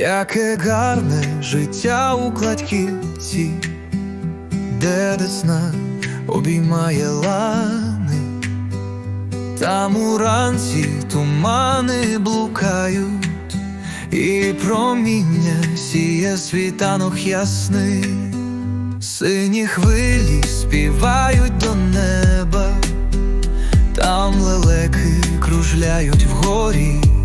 Яке гарне життя у кладківці, де десна обіймає лани, там уранці тумани блукають, і проміння сіє світанок ясний, сині хвилі співають до неба, там лелеки кружляють вгорі.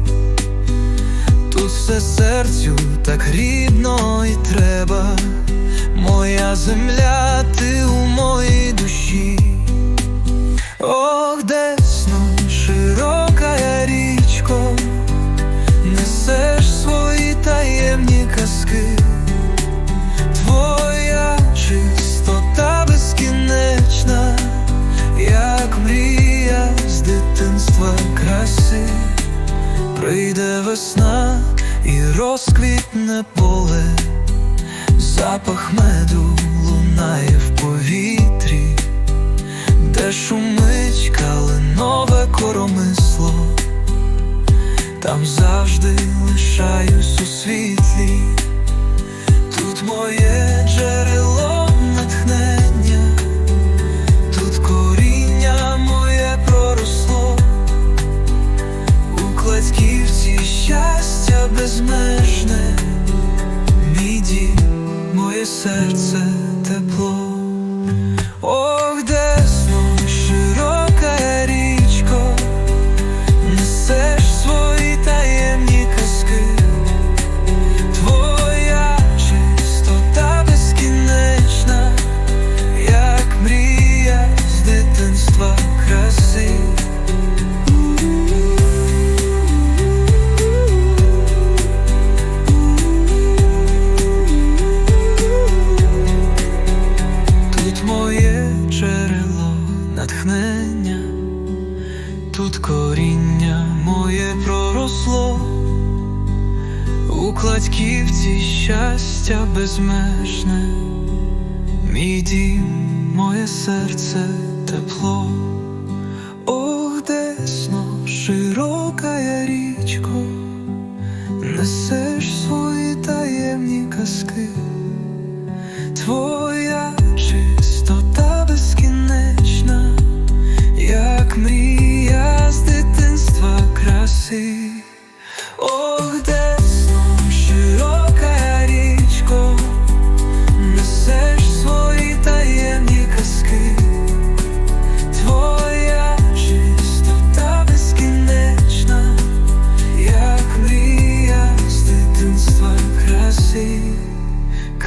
Все серцю так рідно і треба, моя земля, ти у моїй душі. Ох, десно, широка річко, несеш свої таємні казки, твоя чистота безкінечна, як мрія з дитинства краси. Прийде весна і розквітне поле, запах меду лунає в повітрі, де шумить калинове коромисло, там завжди лишаюсь У щастя безмежне, мій моє серце тепло. Натхнення, тут коріння моє проросло, у кладківці щастя безмежне, мій дім, моє серце тепло, ох, десно, широка я річко, несеш свої таємні казки. Твоя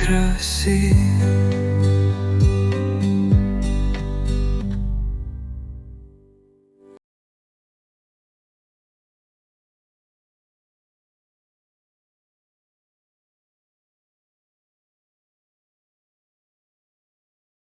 мрія